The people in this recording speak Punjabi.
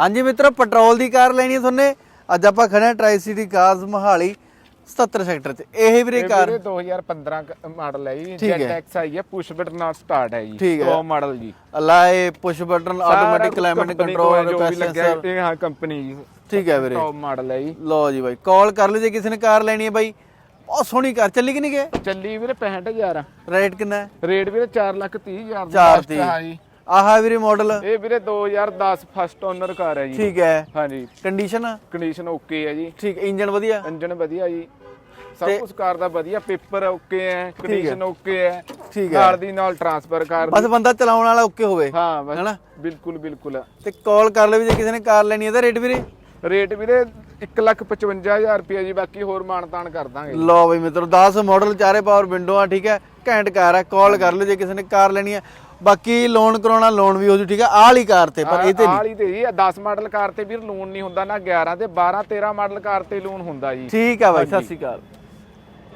ਹਾਂਜੀ ਮਿੱਤਰੋ ਪੈਟਰੋਲ ਦੀ ਕਾਰ ਲੈਣੀ ਹੈ ਤੁਹਾਨੂੰ। ਅੱਜ ਆਪਾਂ ਖੜੇ tri city cars Mohali 77 sector ਤੇ। ਇਹ ਵੀਰੇ ਕਾਰ। ਵੀਰੇ 2015 ਮਾਡਲ ਹੈ ਜੀ। ਜੈਟ ਐਕਸ ਆਈ ਹੈ ਪੁਸ਼ ਬਟਨ ਨਾਲ ਸਟਾਰਟ ਹੈ ਜੀ। ਠੀਕ ਹੈ। ਟੌਪ ਮਾਡਲ ਜੀ। Alloy push button automatic climate control ਜੋ ਵੀ ਲੱਗਿਆ ਸੈਂਸਰ ਇਹ ਹਾਂ ਕੰਪਨੀ ਜੀ। ਠੀਕ ਹੈ ਵੀਰੇ। ਟੌਪ ਮਾਡਲ ਹੈ ਜੀ। ਲਓ ਜੀ ਬਾਈ ਕਾਲ ਕਰ ਲਿਓ ਜੇ ਕਿਸੇ ਨੇ ਕਾਰ ਲੈਣੀ ਹੈ ਬਾਈ। ਬਹੁਤ ਸੋਹਣੀ ਕਾਰ ਚੱਲੀ ਕਿ ਨਹੀਂ ਗਏ ਚੱਲੀ ਵੀਰੇ 65000 ਰੇਟ ਕਿੰਨਾ ਹੈ? ਰੇਟ ਵੀਰੇ 4 ਲੱਖ 30 ਹਜ਼ਾਰ 4 30 ਹਾਂ ਜੀ। ਆਹ ਵੀਰੇ ਮਾਡਲ ਇਹ ਵੀਰੇ 2010 ਫਸਟ ਓਨਰ ਕਾਰ ਹੈ ਜੀ। ਠੀਕ ਹੈ। ਹਾਂਜੀ। ਕੰਡੀਸ਼ਨ ਕੰਡੀਸ਼ਨ ਓਕੇ ਹੈ ਜੀ। ਠੀਕ ਇੰਜਨ ਵਧੀਆ? ਇੰਜਨ ਵਧੀਆ ਜੀ। ਸਭ ਕੁਝ ਕਾਰ ਦਾ ਵਧੀਆ ਪੇਪਰ ਓਕੇ ਹੈ ਕੰਡੀਸ਼ਨ ਓਕੇ ਹੈ। ਠੀਕ ਹੈ। ਨਾਲ ਦੀ ਨਾਲ ਟਰਾਂਸਫਰ ਕਾਰ ਬਸ ਬੰਦਾ ਚਲਾਉਣ ਵਾਲਾ ਓਕੇ ਹੋਵੇ ਹਾਂ ਬਸ ਹੈਨਾ? ਬਿਲਕੁਲ ਬਿਲਕੁਲ। ਤੇ ਕਾਲ ਕਰ ਲਿਓ ਜੇ ਕਿਸੇ ਨੇ ਕਾਰ ਲੈਣੀ ਹੈ ਤਾਂ ਰੇਟ ਵੀਰੇ? ਰੇਟ ਵੀਰੇ 155000 ਰੁਪਏ ਜੀ ਬਾਕੀ ਹੋਰ ਮਾਨਤਾਨ ਕਰ ਦਾਂਗੇ ਲਓ ਬਈ ਮਿੱਤਰੋ 10 ਮਾਡਲ ਚਾਰੇ ਪਾਵਰ ਵਿੰਡੋ ਆ ਠੀਕ ਹੈ। ਘੈਂਟ ਕਾਰ ਹੈ ਕਾਲ ਕਰ ਲਿਓ ਜੇ ਕਿਸੇ ਨੇ ਕਾਰ ਲੈਣੀ ਹੈ ਬਾਕੀ ਲੋਨ ਕਰਾਉਣਾ ਲੋਨ ਵੀ ਹੋ ਜੂ ਠੀਕ ਹੈ ਆਹ ਵਾਲੀ ਕਾਰ ਤੇ ਪਰ ਇਹ ਤੇ ਨਹੀਂ। ਆਲੀ ਤੇ ਜੀ 10 ਮਾਡਲ ਕਾਰ ਤੇ ਵੀਰ ਲੋਨ ਨਹੀਂ ਹੁੰਦਾ ਨਾ 11 ਤੇ 12 13 ਮਾਡਲ ਕਾਰ ਤੇ ਲੋਨ ਹੁੰਦਾ ਜੀ। ਠੀਕ ਹੈ ਬਾਈ ਸਤਿ ਸ਼੍ਰੀ ਅਕਾਲ।